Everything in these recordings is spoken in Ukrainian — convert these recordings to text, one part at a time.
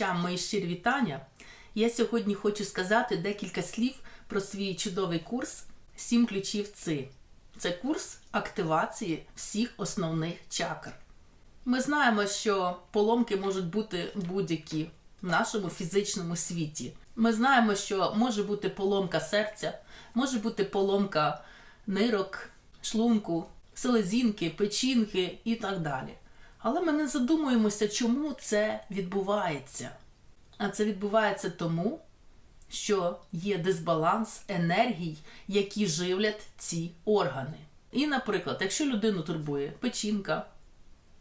глядачам мої щирі вітання. Я сьогодні хочу сказати декілька слів про свій чудовий курс Сім ключів ЦИ. Це курс активації всіх основних чакр. Ми знаємо, що поломки можуть бути будь-які в нашому фізичному світі. Ми знаємо, що може бути поломка серця, може бути поломка нирок, шлунку, селезінки, печінки і так далі. Але ми не задумуємося, чому це відбувається. А це відбувається тому, що є дисбаланс енергій, які живлять ці органи. І, наприклад, якщо людину турбує печінка,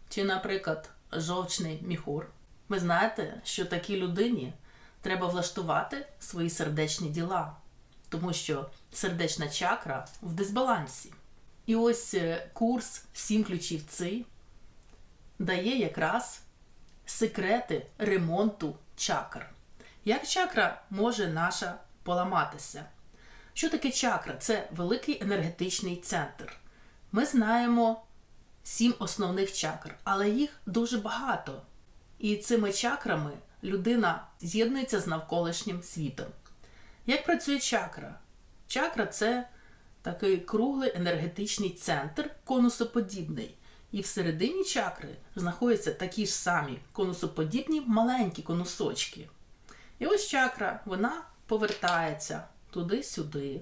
чи, наприклад, жовчний міхур, ви знаєте, що такій людині треба влаштувати свої сердечні діла, тому що сердечна чакра в дисбалансі. І ось е, курс «Сім ключів ЦИ дає якраз секрети ремонту чакр. Як чакра може наша поламатися? Що таке чакра? Це великий енергетичний центр. Ми знаємо сім основних чакр, але їх дуже багато. І цими чакрами людина з'єднується з навколишнім світом. Як працює чакра? Чакра це такий круглий енергетичний центр, конусоподібний. І всередині чакри знаходяться такі ж самі конусоподібні маленькі конусочки. І ось чакра, вона повертається туди-сюди,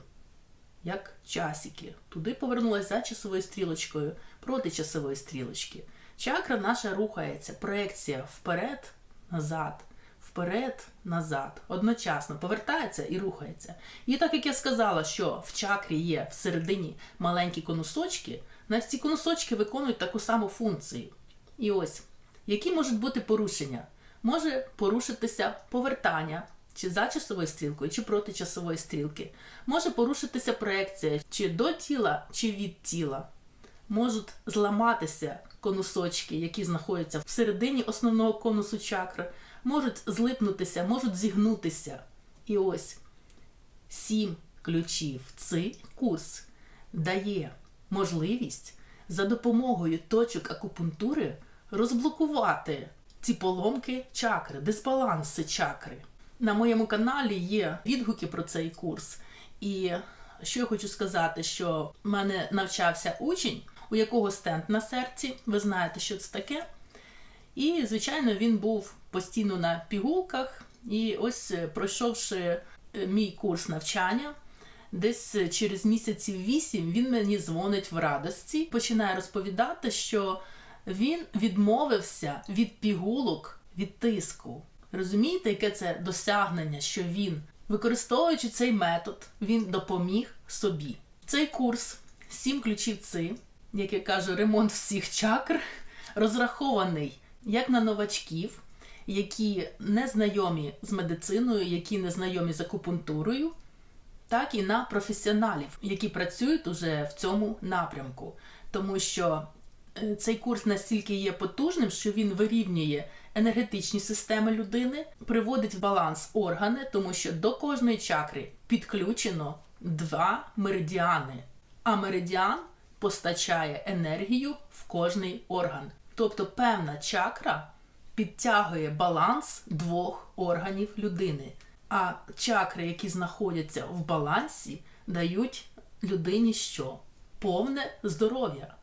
як часики. Туди повернулася за часовою стрілочкою, проти часової стрілочки. Чакра наша рухається, проекція вперед, назад, вперед, назад. Одночасно повертається і рухається. І так як я сказала, що в чакрі є всередині маленькі конусочки, навіть ці конусочки виконують таку саму функцію. І ось, які можуть бути порушення? Може порушитися повертання чи за часовою стрілкою, чи проти часової стрілки. Може порушитися проекція чи до тіла, чи від тіла. Можуть зламатися конусочки, які знаходяться всередині основного конусу чакри, можуть злипнутися, можуть зігнутися. І ось сім ключів цей курс дає можливість за допомогою точок акупунктури розблокувати ці поломки чакри, дисбаланси чакри. На моєму каналі є відгуки про цей курс. І що я хочу сказати, що в мене навчався учень, у якого стенд на серці, ви знаєте, що це таке. І, звичайно, він був постійно на пігулках. І ось, пройшовши мій курс навчання, десь через місяців вісім він мені дзвонить в радості, починає розповідати, що він відмовився від пігулок від тиску. Розумієте, яке це досягнення, що він, використовуючи цей метод, він допоміг собі. Цей курс сім ключів ЦИ, як я кажу, ремонт всіх чакр, розрахований як на новачків, які не знайомі з медициною, які не знайомі з акупунктурою, так і на професіоналів, які працюють уже в цьому напрямку. Тому що цей курс настільки є потужним, що він вирівнює енергетичні системи людини, приводить в баланс органи, тому що до кожної чакри підключено два меридіани, а меридіан постачає енергію в кожний орган. Тобто певна чакра підтягує баланс двох органів людини. А чакри, які знаходяться в балансі, дають людині що? Повне здоров'я.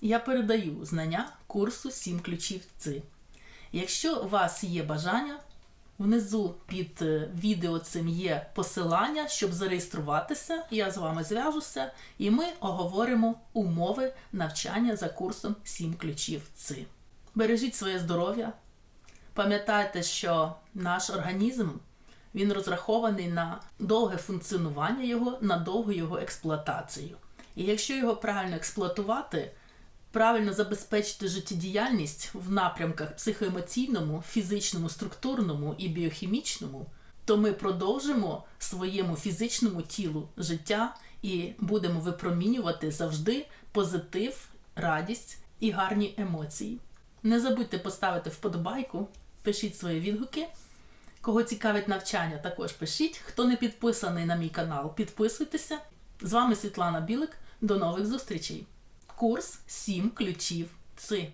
Я передаю знання курсу 7 ключів ЦИ. Якщо у вас є бажання, внизу під відео цим є посилання, щоб зареєструватися. Я з вами зв'яжуся, і ми оговоримо умови навчання за курсом 7 ключів ЦИ. Бережіть своє здоров'я. Пам'ятайте, що наш організм він розрахований на довге функціонування його, на довгу його експлуатацію. І якщо його правильно експлуатувати, правильно забезпечити життєдіяльність в напрямках психоемоційному, фізичному, структурному і біохімічному, то ми продовжимо своєму фізичному тілу життя і будемо випромінювати завжди позитив, радість і гарні емоції. Не забудьте поставити вподобайку, пишіть свої відгуки. Кого цікавить навчання, також пишіть. Хто не підписаний на мій канал, підписуйтеся. З вами Світлана Білик. До нових зустрічей! Курс 7 ключів ЦИ.